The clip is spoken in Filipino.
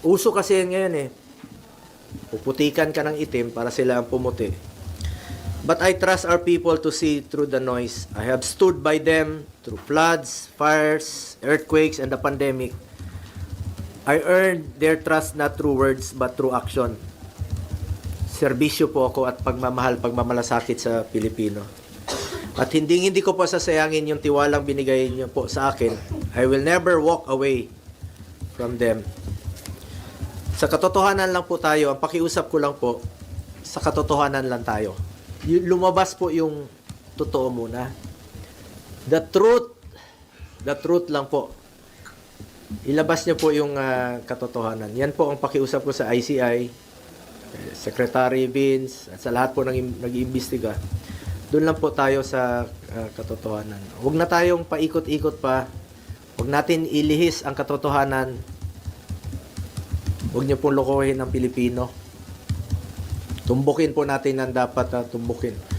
Uso kasi yan ngayon eh. Puputikan ka ng itim para sila ang pumuti. But I trust our people to see through the noise. I have stood by them through floods, fires, earthquakes, and the pandemic. I earned their trust not through words but through action. Serbisyo po ako at pagmamahal, pagmamalasakit sa Pilipino. At hindi hindi ko po sasayangin yung tiwalang binigay niyo po sa akin. I will never walk away from them. Sa katotohanan lang po tayo, ang pakiusap ko lang po, sa katotohanan lang tayo. Y- lumabas po yung totoo muna. The truth, the truth lang po. Ilabas niyo po yung ah, katotohanan. Yan po ang pakiusap ko sa ICI, Secretary Vince, at sa lahat po ng im- nag-iimbestiga. Doon lang po tayo sa ah, katotohanan. Huwag na tayong paikot-ikot pa. Huwag natin ilihis ang katotohanan. Huwag niyo pong lokohin ang Pilipino. Tumbukin po natin ang dapat na tumbukin.